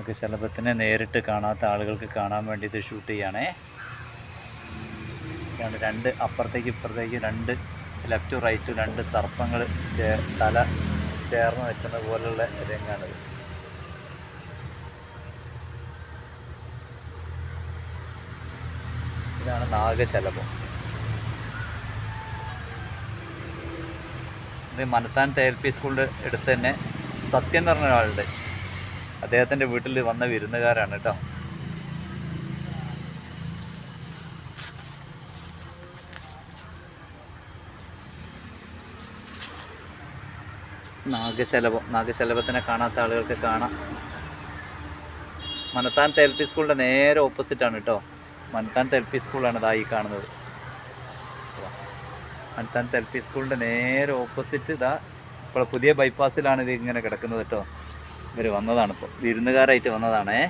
നാഗശലഭത്തിനെ നേരിട്ട് കാണാത്ത ആളുകൾക്ക് കാണാൻ വേണ്ടി ഇത് ഷൂട്ട് ചെയ്യണേ രണ്ട് അപ്പുറത്തേക്ക് ഇപ്പുറത്തേക്ക് രണ്ട് ലെഫ്റ്റ് റൈറ്റ് രണ്ട് സർപ്പങ്ങൾ തല ചേർന്ന് നിൽക്കുന്ന പോലുള്ള രംഗാണിത്. ഇതാണ് നാഗശലഭം. ഇത് മനത്താൻ തേൽപ്പി സ്കൂളിന്റെ അടുത്ത് തന്നെ സത്യം പറഞ്ഞ ഒരാളുണ്ട്. അദ്ദേഹത്തിന്റെ വീട്ടിൽ വന്ന വിരുന്നുകാരാണ് കേട്ടോ. നാഗശലഭം നാഗശലഭത്തിനെ കാണാത്ത ആളുകൾക്ക് കാണാം. മനത്താൻ പി സ്കൂളിന്റെ നേരെ ഓപ്പോസിറ്റാണ് കേട്ടോ. മനത്താൻ പി സ്കൂളാണ് ഇതായി കാണുന്നത്. മനത്താൻ പി സ്കൂളിന്റെ നേരെ ഓപ്പോസിറ്റ് ഇതാ ഇപ്പോൾ പുതിയ ബൈപ്പാസിലാണ് ഇത് ഇങ്ങനെ കിടക്കുന്നത് കേട്ടോ. ഇവർ വന്നതാണ് ഇപ്പോൾ വിരുന്നുകാരായിട്ട് വന്നതാണേ.